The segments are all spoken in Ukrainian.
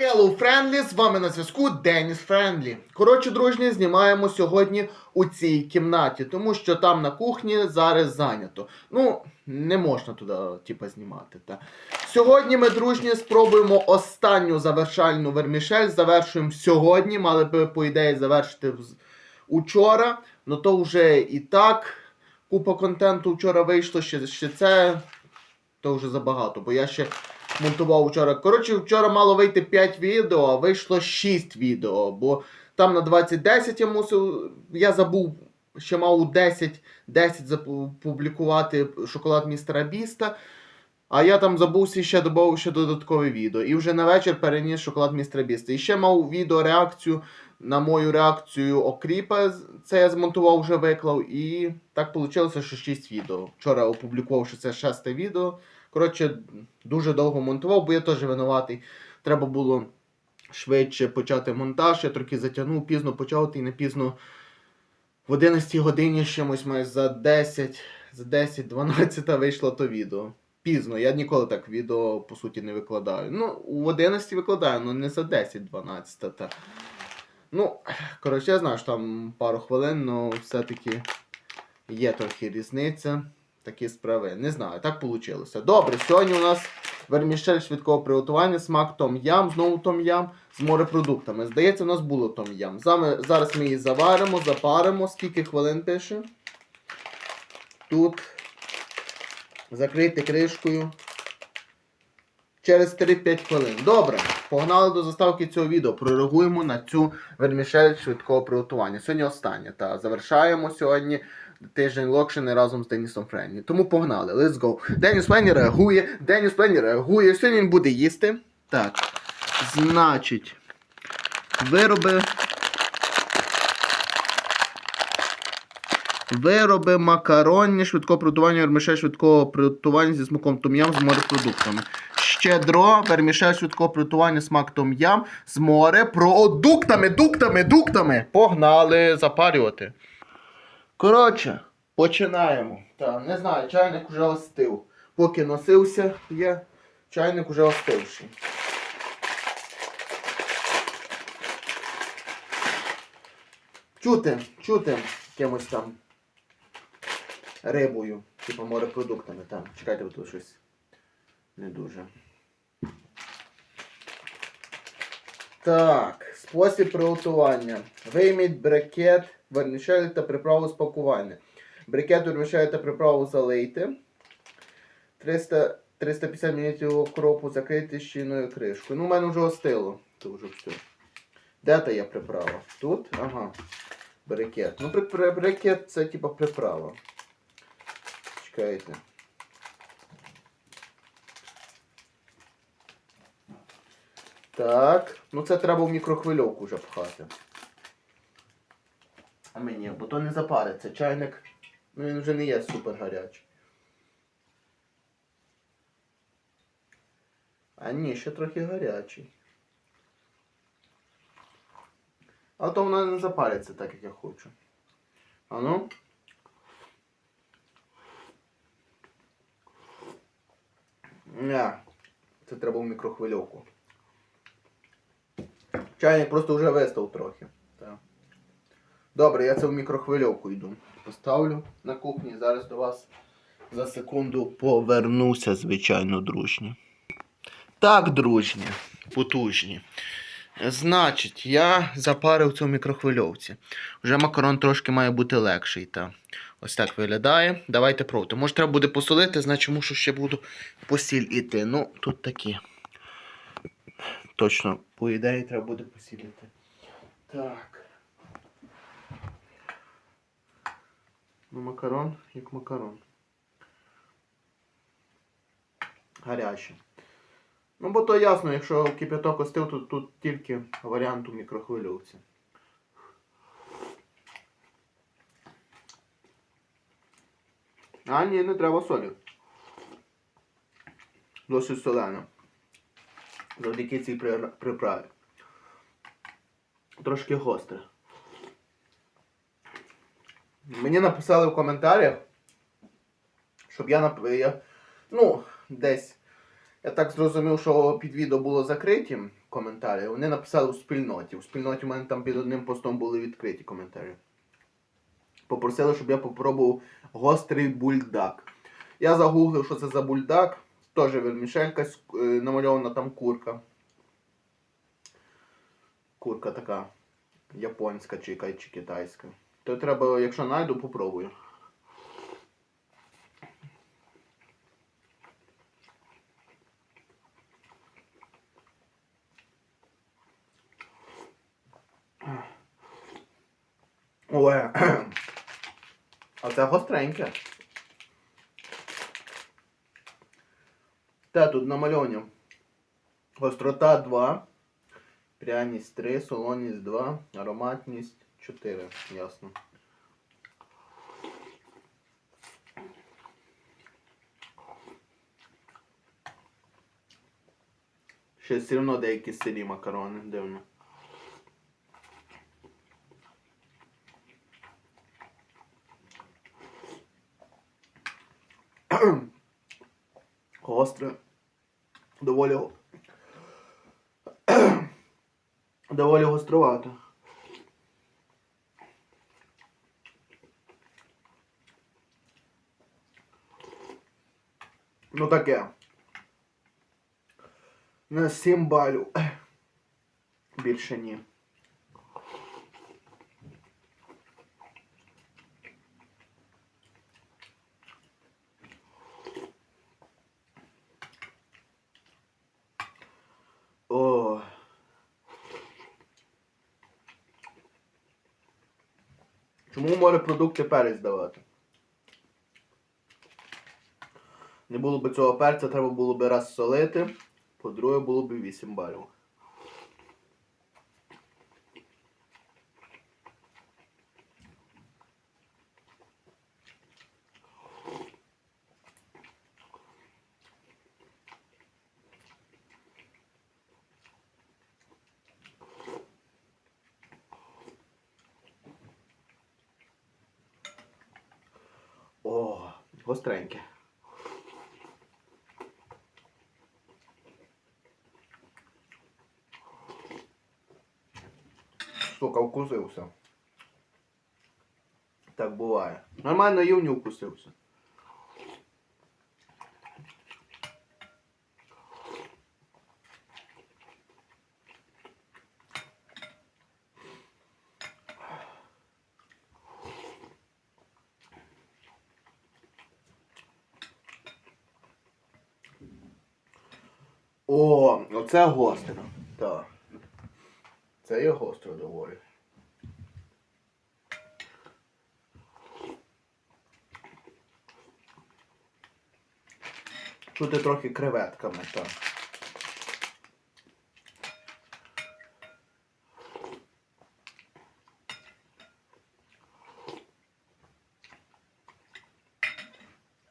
Hello Friendly, з вами на зв'язку Деніс Френдлі. Коротше, дружні, знімаємо сьогодні у цій кімнаті, тому що там на кухні зараз зайнято. Ну, не можна туди, типа, знімати. Та. Сьогодні ми, дружні, спробуємо останню завершальну вермішель. Завершуємо сьогодні. Мали би, по ідеї, завершити учора. Ну то вже і так. Купа контенту вчора вийшло, ще, ще це. То вже забагато, бо я ще монтував вчора. Коротше, вчора мало вийти 5 відео, а вийшло 6 відео. Бо там на 2010 я мусив. Я забув, ще мав у 10, 10 запублікувати шоколад містера Біста. А я там забувся і ще додав ще додаткове відео. І вже на вечір переніс шоколад містера Біста. І ще мав відео реакцію на мою реакцію Окріпа. Це я змонтував, вже виклав. І так вийшло, що 6 відео. Вчора опублікував, що це шесте відео. Коротше, дуже довго монтував, бо я теж винуватий. Треба було швидше почати монтаж. Я трохи затягнув, пізно почав, і не пізно в 11 годині чимось майже за 10, за 10-12 вийшло то відео. Пізно, я ніколи так відео по суті не викладаю. Ну, у 11 викладаю, але не за 10-12. Та. Ну, коротше, я знаю, що там пару хвилин, але все-таки є трохи різниця. Такі справи. Не знаю, так вийшло. Добре, сьогодні у нас вермішель швидкого приготування, смак том-ям, знову том-ям з морепродуктами. Здається, у нас було том-ям. Зараз ми її заваримо, запаримо. Скільки хвилин пише? Тут закрити кришкою. Через 3-5 хвилин. Добре, погнали до заставки цього відео. Прореагуємо на цю вермішель швидкого приготування. Сьогодні останнє. Та завершаємо сьогодні тиждень локшини разом з Денісом Френні. Тому погнали, let's go. Деніс Френні реагує, Деніс Френні реагує. Сьогодні він буде їсти. Так. Значить, вироби. Вироби макаронні швидкого приготування, вермішель швидкого приготування зі смаком том'ям з морепродуктами. Щедро, вермішель швидкого приготування, смак том'ям з морепродуктами, дуктами, дуктами. Погнали запарювати. Коротше, починаємо. Та, не знаю, чайник уже остив. Поки носився, є, чайник уже остивший. Чути, чути якимось там рибою, типу морепродуктами. Там. Чекайте, тут щось не дуже. Так, спосіб приготування. Вийміть брикет, вермішель та приправу з пакування. Брикет вермішель та приправу залийте. 300, 350 мл окропу закрити щільною кришкою. Ну, у мене вже остило. Це вже все. Де та є приправа? Тут? Ага. Брикет. Ну, брикет це типа приправа. Чекайте. Так. Ну це треба в мікрохвильовку вже пхати. А мені, бо то не запариться. Чайник. Ну він вже не є супер гарячий. А ні, ще трохи гарячий. А то воно не запариться так, як я хочу. А ну. Не, це треба в мікрохвильовку. Чайник просто вже вистав трохи. Добре, я це в мікрохвильовку йду. Поставлю на кухні. Зараз до вас за секунду повернуся, звичайно, дружні. Так, дружні, потужні. Значить, я запарив в мікрохвильовці. Вже макарон трошки має бути легший. Та. Ось так виглядає. Давайте пробуйте. Може треба буде посолити, значить мушу ще буду по сіль іти. Ну, тут такі. Точно, по ідеї треба буде посілити. Так. Ну, макарон, як макарон. Гарячий. Ну, бо то ясно, якщо кипяток остив, то тут тільки варіант у мікрохвильовці. А, ні, не треба солі. Досить солено. Завдяки цій приправі. Трошки гостре. Мені написали в коментарях, щоб я нап... я, ну, десь. Я так зрозумів, що під відео було закритим. коментарі. Вони написали у спільноті. У спільноті у мене там під одним постом були відкриті коментарі. Попросили, щоб я попробував гострий бульдак. Я загуглив, що це за бульдак. Теж вермішелька е, намальована там курка. Курка така японська чи китайська. То треба, якщо знайду, попробую. Ой. А це гостреньке. Та тут намальовані. Гострота 2, пряність 3, солоність 2, ароматність 4. Ясно. Ще все одно деякі сирі макарони, дивно. Гостре. Доволі. Доволі гострувато. Ну таке. На 7 балів. Більше ні. О. Чому морепродукти перець давати? Не було б цього перця, треба було б раз солити, по-друге, було б 8 балів. О, гостреньке. Сука, вкусився. Так буває. Нормально їв, не вкусився. О, оце гостро. Так. Це є гостро доволі. Чути трохи креветками, так.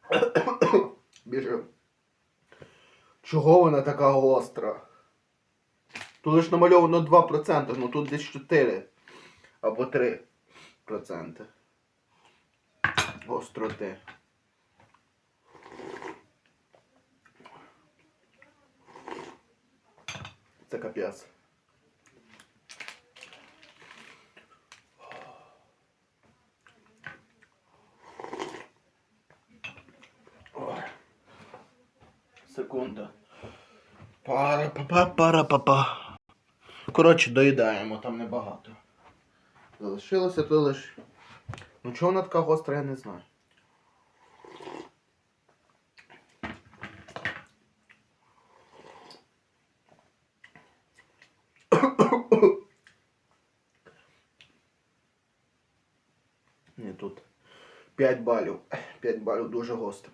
Біжим. Чого вона така гостра? Тут лише намальовано 2%, ну тут десь 4 або 3% гостроти. Це. Ой. Секунда. пара Коротше, доїдаємо, там небагато. Залишилося то лише. Ну чого вона така гостра, я не знаю. Ні, тут 5 балів. 5 балів дуже гостро.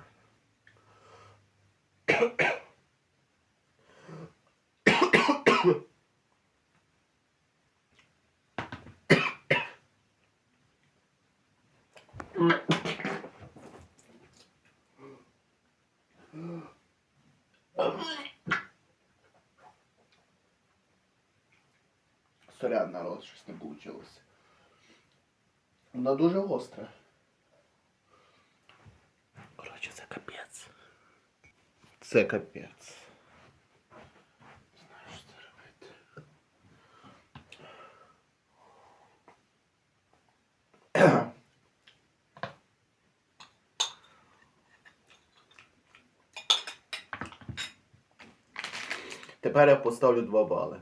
сорян народ, щось не вийшло. Вона дуже гостра. Коротше, це капець. Це капець. Знаю, що це робити. Тепер я поставлю два бали.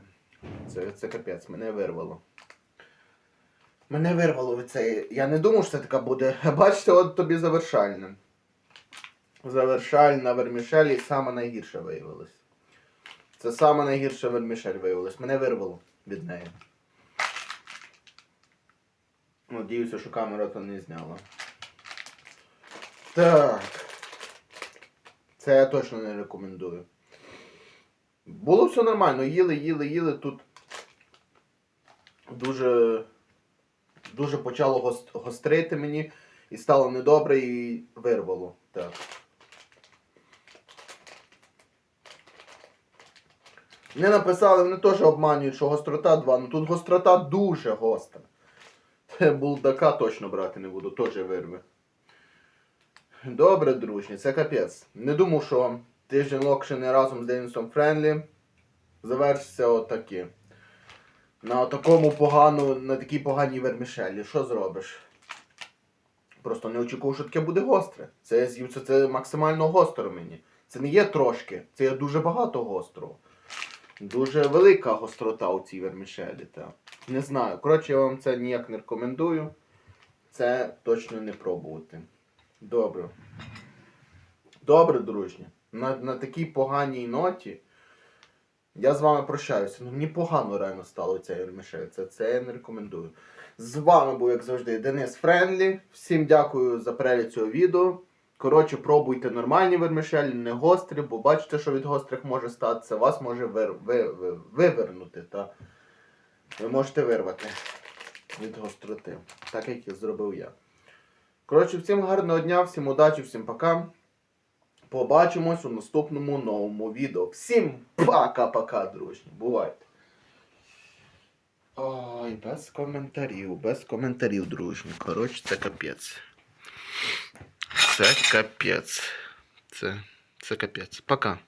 Це, це капець, мене вирвало. Мене вирвало від цієї. Я не думав, що це така буде. Бачите, от тобі завершальне. Завершальна вермішель і саме найгірша виявилась. Це саме найгірша вермішель виявилась. Мене вирвало від неї. Надіюся, що камера то не зняла. Так. Це я точно не рекомендую. Було все нормально, їли, їли, їли. Тут дуже, дуже почало гострити мені і стало недобре і вирвало. Так. Не написали, вони теж обманюють, що гострота 2, ну тут гострота дуже гостра. Булдака точно брати не буду, теж вирве. Добре, дружні, це капець. Не думав, що тиждень локшини разом з Денісом Френлі завершиться отакі. На такому погану, на такій поганій вермішелі. Що зробиш? Просто не очікував, що таке буде гостре. Це це, це максимально гостро мені. Це не є трошки, це є дуже багато гострого. Дуже велика гострота у цій вермішелі. Та. Не знаю. Коротше, я вам це ніяк не рекомендую. Це точно не пробувати. Добре. Добре, дружні. На, на такій поганій ноті я з вами прощаюся. Ну, мені погано реально стало ця вермішель. Це, я не рекомендую. З вами був, як завжди, Денис Френлі. Всім дякую за перегляд цього відео. Коротше, пробуйте нормальні вермішелі, не гострі, бо бачите, що від гострих може статися. Вас може вир, ви, ви, вивернути. Та ви можете вирвати від гостроти. Так як і зробив я. Коротше, всім гарного дня, всім удачі, всім пока. Побачимось у наступному новому відео. Всім пока-пока, дружні. Бувайте. Ой, без коментарів, без коментарів, дружні. Коротше, це капець. Це капець. Це, це капець. Пока.